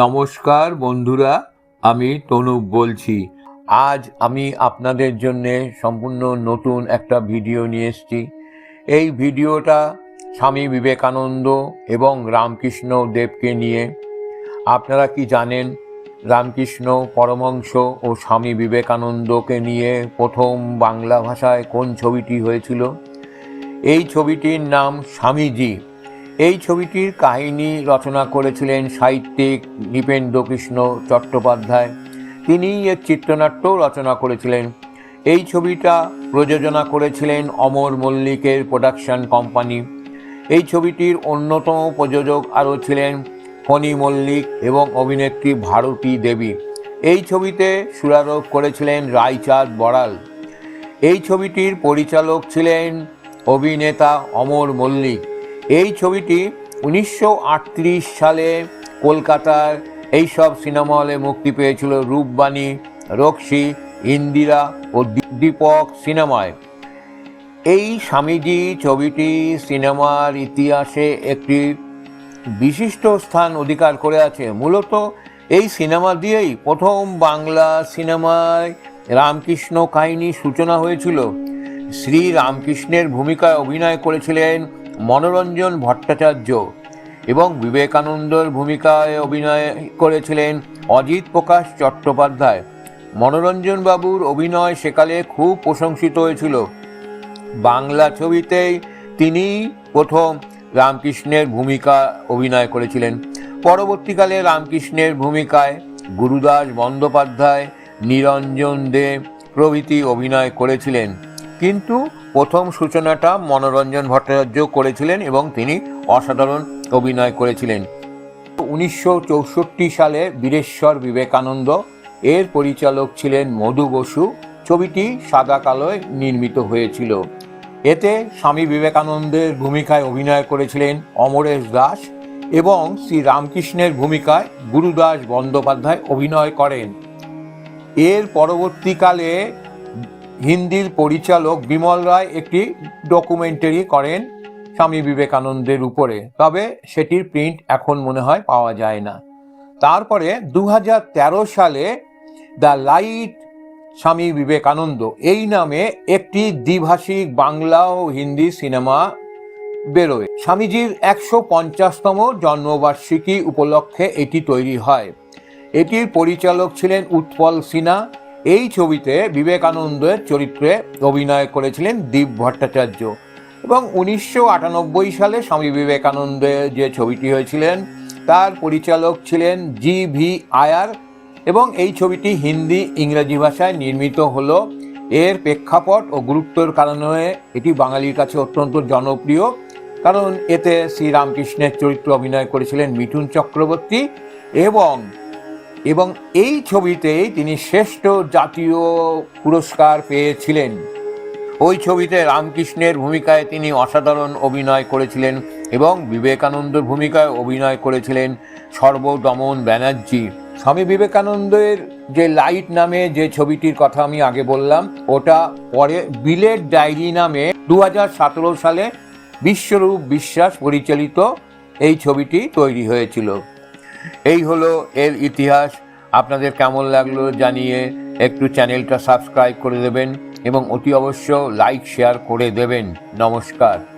নমস্কার বন্ধুরা, আমি তনুপ বলছি। আজ আমি আপনাদের জন্য সম্পূর্ণ নতুন একটা ভিডিও নিয়ে এসেছি। এই ভিডিওটা স্বামী বিবেকানন্দ এবং রামকৃষ্ণ দেবকে নিয়ে। আপনারা কি জানেন, রামকৃষ্ণ পরমংশ ও স্বামী বিবেকানন্দকে নিয়ে প্রথম বাংলা ভাষায় কোন ছবিটি হয়েছিল? এই ছবিটির নাম স্বামীজি। এই ছবিটির কাহিনী রচনা করেছিলেন সাহিত্যিক নৃপেন্দ্রকৃষ্ণ চট্টোপাধ্যায়। তিনি এর চিত্রনাট্য রচনা করেছিলেন। এই ছবিটা প্রযোজনা করেছিলেন অমর মল্লিকের প্রোডাকশন কোম্পানি। এই ছবিটির অন্যতম প্রযোজক আরও ছিলেন ফণি মল্লিক এবং অভিনেত্রী ভারতী দেবী। এই ছবিতে সুরারোপ করেছিলেন রায়চাঁদ বড়াল। এই ছবিটির পরিচালক ছিলেন অভিনেতা অমর মল্লিক। এই ছবিটি উনিশশো আটত্রিশ সালে কলকাতার এইসব সিনেমা হলে মুক্তি পেয়েছিল রূপবাণী, রক্সি, ইন্দিরা ও দীপক সিনেমায়। এই স্বামীজি ছবিটি সিনেমার ইতিহাসে একটি বিশিষ্ট স্থান অধিকার করে আছে। মূলত এই সিনেমা দিয়েই প্রথম বাংলা সিনেমায় রামকৃষ্ণ কাহিনী সূচনা হয়েছিল। শ্রী রামকৃষ্ণের ভূমিকায় অভিনয় করেছিলেন মনোরঞ্জন ভট্টাচার্য এবং বিবেকানন্দর ভূমিকায় অভিনয় করেছিলেন অজিত প্রকাশ চট্টোপাধ্যায়। মনোরঞ্জন বাবুর অভিনয় সেকালে খুব প্রশংসিত হয়েছিল। বাংলা ছবিতেই তিনি প্রথম রামকৃষ্ণের ভূমিকা অভিনয় করেছিলেন। পরবর্তীকালে রামকৃষ্ণের ভূমিকায় গুরুদাস বন্দ্যোপাধ্যায়, নিরঞ্জন দে প্রভৃতি অভিনয় করেছিলেন। কিন্তু প্রথম সূচনাটা মনোরঞ্জন ভট্টাচার্য করেছিলেন এবং তিনি অসাধারণ অভিনয় করেছিলেন। উনিশশো চৌষট্টি সালে বীরেশ্বর বিবেকানন্দ, এর পরিচালক ছিলেন মধু বসু। ছবিটি সাদা কালোয় নির্মিত হয়েছিল। এতে স্বামী বিবেকানন্দের ভূমিকায় অভিনয় করেছিলেন অমরেশ দাস এবং শ্রী রামকৃষ্ণের ভূমিকায় গুরুদাস বন্দ্যোপাধ্যায় অভিনয় করেন। এর পরবর্তীকালে হিন্দির পরিচালক বিমল রায় একটি ডকুমেন্টারি করেন স্বামী বিবেকানন্দের উপরে। তবে সেটির প্রিন্ট এখন মনে হয় পাওয়া যায় না। তারপরে দু হাজার তেরো সালে দ্য লাইট স্বামী বিবেকানন্দ, এই নামে একটি দ্বিভাষিক বাংলা ও হিন্দি সিনেমা বেরোয়। স্বামীজির একশো পঞ্চাশতম জন্মবার্ষিকী উপলক্ষে এটি তৈরি হয়। এটির পরিচালক ছিলেন উৎপল সিনহা। এই ছবিতে বিবেকানন্দের চরিত্রে অভিনয় করেছিলেন দীপ ভট্টাচার্য। এবং উনিশশো আটানব্বই সালে স্বামী বিবেকানন্দের যে ছবিটি হয়েছিলেন, তার পরিচালক ছিলেন জি ভি আয়ার এবং এই ছবিটি হিন্দি ইংরেজি ভাষায় নির্মিত হলো। এর প্রেক্ষাপট ও গুরুত্বর কারণে এটি বাঙালির কাছে অত্যন্ত জনপ্রিয়, কারণ এতে শ্রীরামকৃষ্ণের চরিত্র অভিনয় করেছিলেন মিঠুন চক্রবর্তী এবং এবং এই ছবিতেই তিনি শ্রেষ্ঠ জাতীয় পুরস্কার পেয়েছিলেন। ওই ছবিতে রামকৃষ্ণের ভূমিকায় তিনি অসাধারণ অভিনয় করেছিলেন এবং বিবেকানন্দর ভূমিকায় অভিনয় করেছিলেন সর্বদমন ব্যানার্জি। স্বামী বিবেকানন্দের যে লাইট নামে যে ছবিটির কথা আমি আগে বললাম, ওটা পরে বিলেট ডায়েরি নামে দু হাজার সতেরো সালে বিশ্বরূপ বিশ্বাস পরিচালিত এই ছবিটি তৈরি হয়েছিল। এই হলো এর ইতিহাস। আপনাদের কেমন লাগল জানিয়ে একটু চ্যানেলটা সাবস্ক্রাইব করে দেবেন এবং অতি অবশ্য লাইক, শেয়ার করে দেবেন। নমস্কার।